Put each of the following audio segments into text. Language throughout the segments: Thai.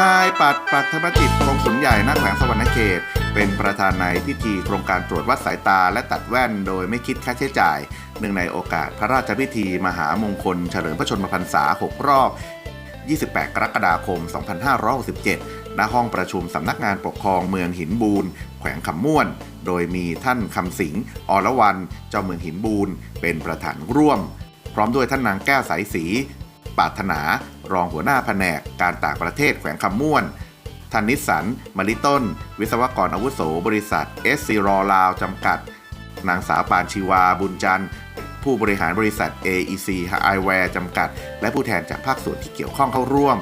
นายปัดปัทมจิตกองสุนใหญ่ณแขวงสวรรณเขต เป็นประธานในพิธีโครงการตรวจวัดสายตาและตัดแว่นโดยไม่คิดค่าใช้จ่าย เนื่องในโอกาสพระราชพิธีมหามงคลเฉลิมพระชนมพรรษา 6 รอบ 28 กรกฎาคม 2567 ณห้องประชุมสำนักงานปกครองเมืองหินบูนแขวงคำม่วน โดยมีท่านคำสิงห์อรวรรณเจ้าเมืองหินบูนเป็นประธานร่วม พร้อมด้วยท่านนางแก้วสายศรีปาถนา รองหัวหน้าแผนกการต่างประเทศแขวงคำม่วนท่านนิสันมลิต้น วิศวกรอาวุโสบริษัทเอสซีรอลาวจำกัด นางสาวปานชีวาบุญจันทร์ ผู้บริหารบริษัท AEC Eyewear จำกัด และผู้แทนจากภาคส่วนที่เกี่ยวข้องเข้าร่วม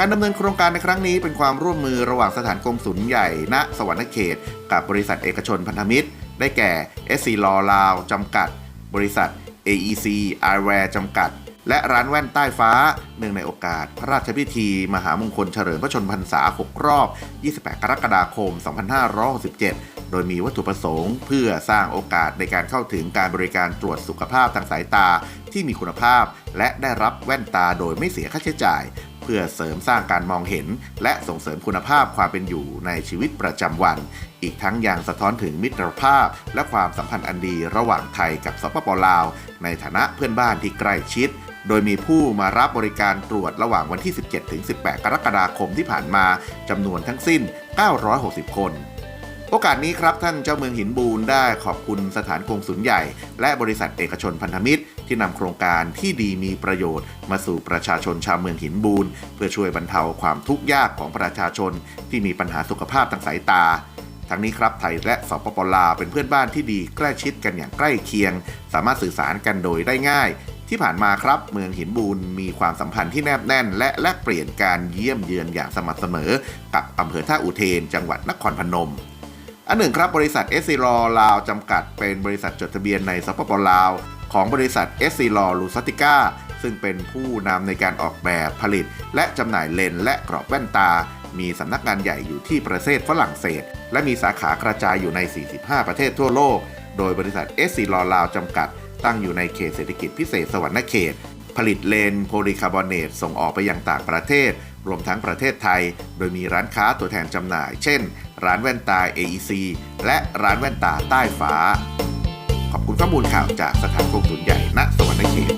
การดำเนินโครงการในครั้งนี้เป็นความร่วมมือระหว่างสถานกงสุลใหญ่ ณ สวรรณเขต กับบริษัทเอกชนพันธมิตร ได้แก่ SC Law ลาวจำกัด บริษัท AEC Eyewear จำกัด และร้านแว่นใต้ฟ้า เนื่องในโอกาสพระราชพิธี มหามงคลเฉลิมพระชนมพรรษา 6 รอบ 28 กรกฎาคม 2567 โดยมีวัตถุประสงค์ เพื่อสร้างโอกาสในการเข้าถึงการบริการตรวจสุขภาพทางสายตาที่มีคุณภาพ และได้รับแว่นตาโดยไม่เสียค่าใช้จ่าย พื่อเสริมสร้างการมองเห็น และส่งเสริมคุณภาพความเป็นอยู่ในชีวิตประจำวัน อีกทั้งยังสะท้อนถึงมิตรภาพ และความสัมพันธ์อันดีระหว่างไทยกับสปปลาว ในฐานะเพื่อนบ้านที่ใกล้ชิดโดยมีผู้มารับบริการตรวจระหว่างวันที่ 17 ถึง 18 กรกฎาคมที่ผ่านมาจำนวนทั้งสิ้น 960 คน โอกาสนี้ครับท่านเจ้าเมืองหินบูนได้ขอบคุณสถานกงสุลใหญ่ และบริษัทเอกชนพันธมิตร ที่นำโครงการที่ดีมีประโยชน์ มาสู่ประชาชนชาวเมืองหินบูนเพื่อช่วยบรรเทาความทุกข์ยากของประชาชน ที่มีปัญหาสุขภาพทางสายตาทั้งนี้ครับไทยและสปปลาวเป็นเพื่อนบ้านที่ดีใกล้ชิดกันอย่างใกล้เคียง สามารถสื่อสารกันโดยได้ง่าย ที่ผ่านมาครับ เมืองหินบูนมีความสัมพันธ์ที่แนบแน่น และแลกเปลี่ยนการเยี่ยมเยือนอย่างสม่ำเสมอ กับอำเภอท่าอุเทน จังหวัดนครพนม อันหนึ่งครับบริษัทเอสซีรอลาวจำกัดเป็นบริษัทจดทะเบียนในสปปลาว ของบริษัทเอสซีรอลูซติก้าซึ่งเป็นผู้นำในการออกแบบผลิต และจำหน่ายเลนส์และกรอบแว่นตา มีสำนักงานใหญ่อยู่ที่ประเทศฝรั่งเศส และมีสาขากระจายอยู่ใน 45 ประเทศทั่วโลก โดยบริษัทเอสซีรอลาวจำกัดตั้งอยู่ในเขตเศรษฐกิจพิเศษสวรรณเขต ผลิตเลนโพลีคาร์บอเนตส่งออกไปยังต่างประเทศ รวมทั้งประเทศไทย โดยมีร้านค้าตัวแทนจำหน่าย เช่น ร้านแว่นตา AEC และร้านแว่นตาใต้ฟ้า ขอบคุณข้อมูลข่าวจากสถานกงสุลใหญ่ณสวรรณเขต